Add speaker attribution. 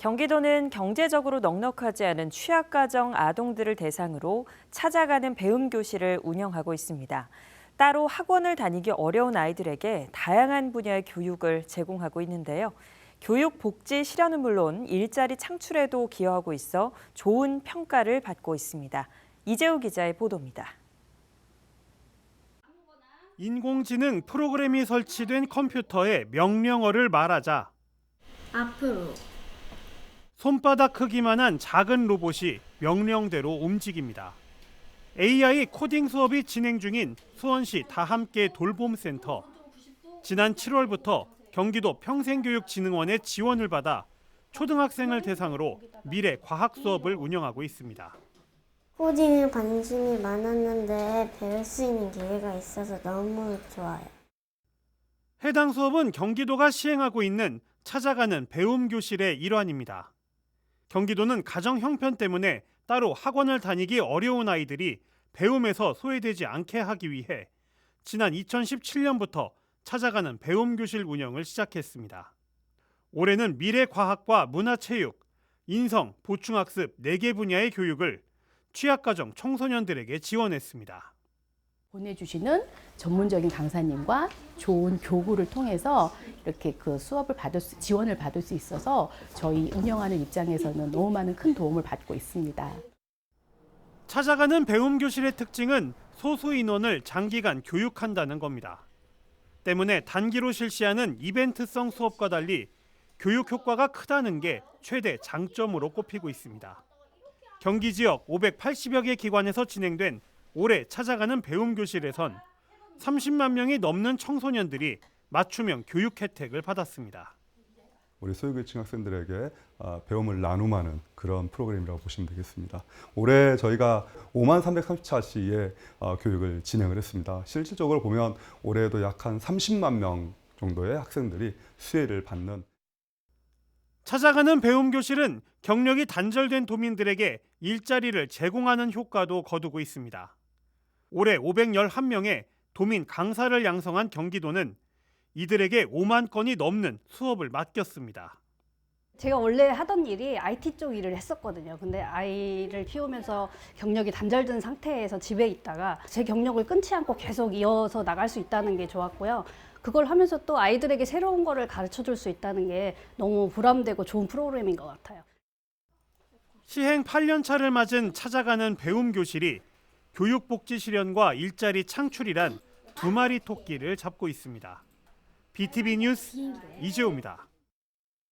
Speaker 1: 경기도는 경제적으로 넉넉하지 않은 취약가정 아동들을 대상으로 찾아가는 배움 교실을 운영하고 있습니다. 따로 학원을 다니기 어려운 아이들에게 다양한 분야의 교육을 제공하고 있는데요. 교육 복지 실현은 물론 일자리 창출에도 기여하고 있어 좋은 평가를 받고 있습니다. 이재우 기자의 보도입니다.
Speaker 2: 인공지능 프로그램이 설치된 컴퓨터에 명령어를 말하자
Speaker 3: 앞으로
Speaker 2: 손바닥 크기만한 작은 로봇이 명령대로 움직입니다. AI 코딩 수업이 진행 중인 수원시 다함께 돌봄센터. 지난 7월부터 경기도 평생교육진흥원의 지원을 받아 초등학생을 대상으로 미래 과학 수업을 운영하고 있습니다.
Speaker 3: 코딩에 관심이 많았는데 배울 수 있는 기회가 있어서 너무 좋아요.
Speaker 2: 해당 수업은 경기도가 시행하고 있는 찾아가는 배움 교실의 일환입니다. 경기도는 가정 형편 때문에 따로 학원을 다니기 어려운 아이들이 배움에서 소외되지 않게 하기 위해 지난 2017년부터 찾아가는 배움 교실 운영을 시작했습니다. 올해는 미래과학과 문화체육, 인성, 보충학습 4개 분야의 교육을 취약가정 청소년들에게 지원했습니다.
Speaker 4: 보내주시는 전문적인 강사님과 좋은 교구를 통해서 이렇게 그 수업을 받을 수, 지원을 받을 수 있어서 저희 운영하는 입장에서는 너무 많은 큰 도움을 받고 있습니다.
Speaker 2: 찾아가는 배움 교실의 특징은 소수 인원을 장기간 교육한다는 겁니다. 때문에 단기로 실시하는 이벤트성 수업과 달리 교육 효과가 크다는 게 최대 장점으로 꼽히고 있습니다. 경기 지역 580여 개 기관에서 진행된 올해 찾아가는 배움 교실에선 30만 명이 넘는 청소년들이 맞춤형 교육 혜택을 받았습니다.
Speaker 5: 우리 소유계층 학생들에게 아, 배움을 나눔하는 그런 프로그램이라고 보시면 되겠습니다. 올해 저희가 5만 334시의 어, 교육을 진행을 했습니다. 실질적으로 보면 올해도 약 한 30만 명 정도의 학생들이 수혜를 받는
Speaker 2: 찾아가는 배움 교실은 경력이 단절된 도민들에게 일자리를 제공하는 효과도 거두고 있습니다. 올해 511명의 도민 강사를 양성한 경기도는 이들에게 5만 건이 넘는 수업을 맡겼습니다.
Speaker 6: 제가 원래 하던 일이 IT 쪽 일을 했었거든요. 근데 아이를 키우면서 경력이 단절된 상태에서 집에 있다가 제 경력을 끊지 않고 계속 이어서 나갈 수 있다는 게 좋았고요. 그걸 하면서 또 아이들에게 새로운 거를 가르쳐 줄 수 있다는 게 너무 보람되고 좋은 프로그램인 것 같아요.
Speaker 2: 시행 8년 차를 맞은 찾아가는 배움 교실이 교육 복지 실현과 일자리 창출이란 두 마리 토끼를 잡고 있습니다. BTV 뉴스 이재호입니다.